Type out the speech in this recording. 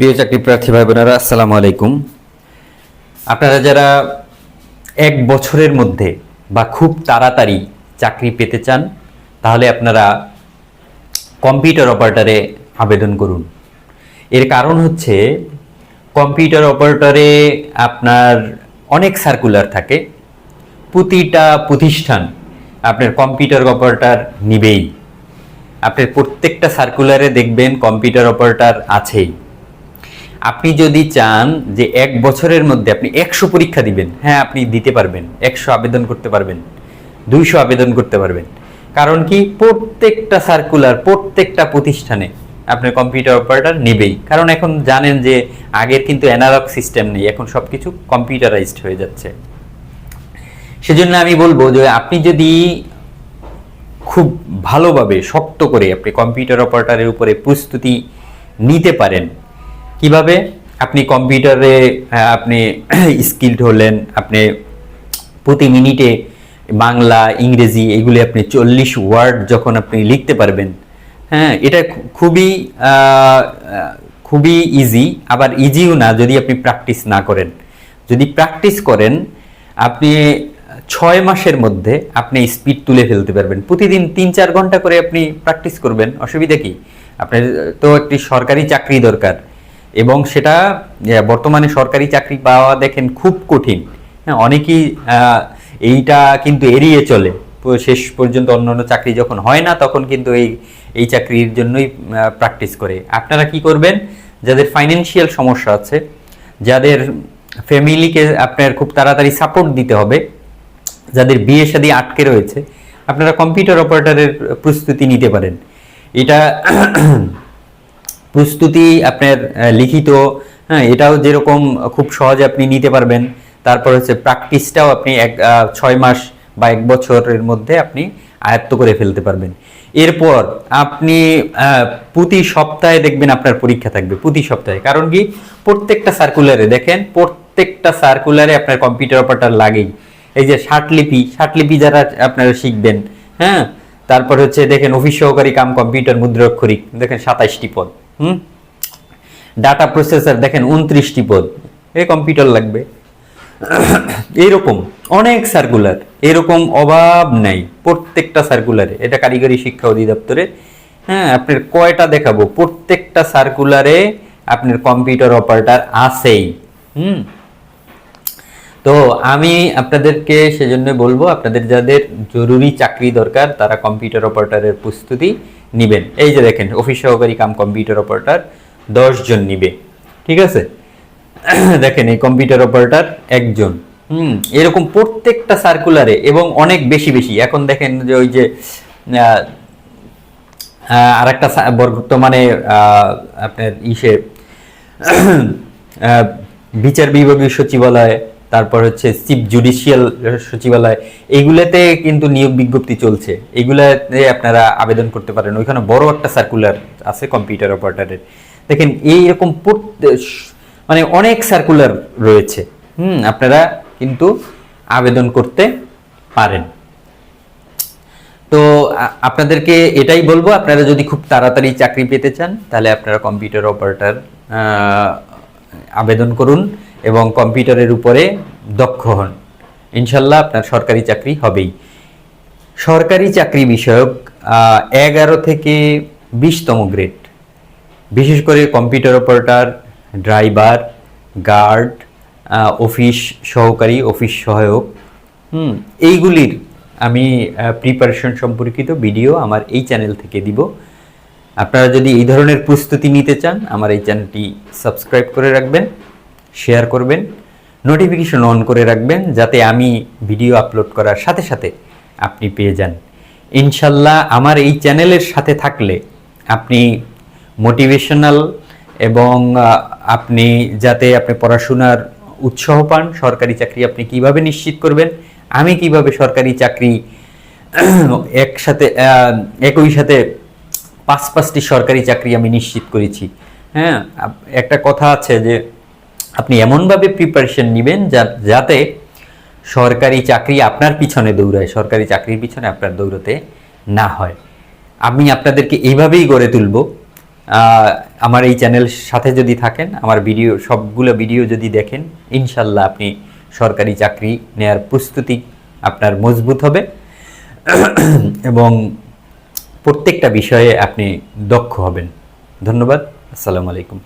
প্রিয় চাকরি প্রার্থী ভাই বোনেরা আসসালামু আলাইকুম। আপনারা যারা এক বছরের মধ্যে বা খুব তাড়াতাড়ি চাকরি পেতে চান, তাহলে আপনারা কম্পিউটার অপারেটরে আবেদন করুন। এর কারণ হচ্ছে, কম্পিউটার অপারেটরে আপনার অনেক সার্কুলার থাকে। প্রতিটা প্রতিষ্ঠান আপনার কম্পিউটার অপারেটর নিবেই। আপনার প্রত্যেকটা সার্কুলারে দেখবেন কম্পিউটার অপারেটর আছেই। আপনি যদি চান যে এক বছরের মধ্যে আপনি একশো পরীক্ষা দিবেন হ্যাঁ আপনি দিতে পারবেন, একশো আবেদন করতে পারবেন, দুইশো আবেদন করতে পারবেন। কারণ কি, প্রত্যেকটা সার্কুলার প্রত্যেকটা প্রতিষ্ঠানে আপনার কম্পিউটার অপারেটর নেবেই। কারণ এখন জানেন যে আগের কিন্তু অ্যানালগ সিস্টেম নেই, এখন সব কিছু কম্পিউটারাইজড হয়ে যাচ্ছে। সেজন্য আমি বলব যে আপনি যদি খুব ভালোভাবে শক্ত করে আপনি কম্পিউটার অপারেটরের উপরে প্রস্তুতি নিতে পারেন কীভাবে আপনি কম্পিউটারে আপনি স্কিলড হলেন আপনি প্রতি মিনিটে বাংলা, ইংরেজি এগুলি আপনি চল্লিশ ওয়ার্ড যখন আপনি লিখতে পারবেন হ্যাঁ এটা খুবই খুবই ইজি আবার ইজিও না যদি আপনি প্র্যাকটিস না করেন। যদি প্র্যাকটিস করেন, আপনি ছয় মাসের মধ্যে আপনি স্পিড তুলে ফেলতে পারবেন। প্রতিদিন তিন চার ঘণ্টা করে আপনি প্র্যাকটিস করবেন, অসুবিধা কি? আপনার তো একটি সরকারি চাকরি দরকার। এবং সেটা বর্তমানে সরকারি চাকরি পাওয়া দেখেন খুব কঠিন। হ্যাঁ অনেকেই এইটা কিন্তু এড়িয়ে চলে। শেষ পর্যন্ত অন্য অন্য চাকরি যখন হয় না, তখন কিন্তু এই এই চাকরির জন্যই প্র্যাকটিস করে। আপনারা কি করবেন? যাদের ফাইন্যান্সিয়াল সমস্যা আছে, যাদের ফ্যামিলিকে আপনার খুব তাড়াতাড়ি সাপোর্ট দিতে হবে, যাদের বিয়ে শাদী আটকে রয়েছে, আপনারা কম্পিউটার অপারেটরের প্রস্তুতি নিতে পারেন। এটা প্রস্তুতি আপনার লিখিত হ্যাঁ এটাও যেরকম খুব সহজে আপনি নিতে পারবেন। তারপর হচ্ছে প্র্যাকটিসটাও আপনি এক ছয় মাস বা এক বছরের মধ্যে আপনি আয়ত্ত করে ফেলতে পারবেন। এরপর আপনি প্রতি সপ্তাহে দেখবেন আপনার পরীক্ষা থাকবে, প্রতি সপ্তাহে। কারণ কি? প্রত্যেকটা সার্কুলারে দেখেন, প্রত্যেকটা সার্কুলারে আপনার কম্পিউটার অপারেটর লাগেই। এই যে ষাটলিপি ষাটলিপি যারা আপনারা শিখবেন হ্যাঁ? তারপর হচ্ছে দেখেন, অফিস সহকারী কাম কম্পিউটার মুদ্রাক্ষরিক, দেখেন সাতাইশটি পদ। হুম? ডাটা প্রসেসর দেখেন, উনত্রিশটি পদ। এ কম্পিউটার লাগবে। এইরকম, অনেক সার্কুলার এরকম অভাব নাই প্রত্যেকটা সার্কুলারে এটা কারিগরি শিক্ষা অধিদপ্তরে। হ্যাঁ আপনার কয়টা দেখাবো? প্রত্যেকটা সার্কুলারে আপনার কম্পিউটার অপারেটার আছেই। হুম? তো আমি আপনাদেরকে সেজন্য বলব, আপনাদের যাদের জরুরি চাকরি দরকার, তারা কম্পিউটার অপারেটরের প্রস্তুতি নেবেন। এই যে দেখেন অফিস সহকারী কাম কম্পিউটার অপারেটর দশ জন নিবে। ঠিক আছে? দেখেন, এই কম্পিউটার অপারেটর একজন। হুম, এরকম প্রত্যেকটা সার্কুলারে এবং অনেক বেশি বেশি। এখন দেখেন যে ওই যে আরেকটা সা- বর্তমানে আপনার ইসে বিচার বিভাগীয় সচিবালয় তারপর হচ্ছে চিফ জুডিশিয়াল সচিবালয় এইগুলাতে কিন্তু নিয়োগ বিজ্ঞপ্তি চলছে। এগুলাতে আপনারা আবেদন করতে পারেন। ওইখানে বড় একটা সার্কুলার আছে কম্পিউটার অপারেটারের দেখেন, এইরকম মানে অনেক সার্কুলার রয়েছে। হুম, আপনারা কিন্তু আবেদন করতে পারেন। তো আপনাদেরকে এটাই বলব, আপনারা যদি খুব তাড়াতাড়ি চাকরি পেতে চান, তাহলে আপনারা কম্পিউটার অপারেটার আবেদন করুন। এবং কম্পিউটারের উপরে দক্ষ হন। ইনশাল্লাহ আপনার সরকারি চাকরি হবেই। সরকারি চাকরি বিষয়ক এগারো থেকে বিশতম গ্রেড। বিশেষ করে computer operator, driver, guard office সহকারী, অফিস সহায়ক। হুম, এইগুলির আমি প্রিপারেশন সম্পর্কিত ভিডিও আমার এই চ্যানেল থেকে দিব। আপনারা যদি এই ধরনের প্রস্তুতি নিতে চান, আমার এই চ্যানেলটি সাবস্ক্রাইব করে রাখবেন। শেয়ার করবেন নোটিফিকেশন অন করে রাখবেন, যাতে আমি ভিডিও আপলোড করার সাথে সাথে আপনি পেয়ে যান। ইনশাল্লাহ আমার এই চ্যানেলের সাথে থাকলে আপনি মোটিভেশনাল এবং আপনি যাতে আপনি পড়াশোনার উৎসাহ পান, সরকারি চাকরি আপনি কীভাবে নিশ্চিত করবেন, আমি কীভাবে সরকারি চাকরি একসাথে একই সাথে পাঁচ পাঁচটি সরকারি চাকরি আমি নিশ্চিত করেছি। হ্যাঁ একটা কথা আছে যে আপনি এমনভাবে প্রিপারেশন নেবেন যাতে সরকারি চাকরি আপনার পিছনে দৌড়ায়, সরকারি চাকরির পিছনে আপনার দৌড়তে না হয়। আমি আপনাদেরকে এইভাবেই গড়ে তুলব। আমার এই চ্যানেল সাথে যদি থাকেন, আমার ভিডিও সবগুলো ভিডিও যদি দেখেন, ইনশাল্লাহ আপনি সরকারি চাকরি নেয়ার প্রস্তুতি আপনার মজবুত হবে। এবং প্রত্যেকটা বিষয়ে আপনি দক্ষ হবেন। ধন্যবাদ। আসসালামু আলাইকুম।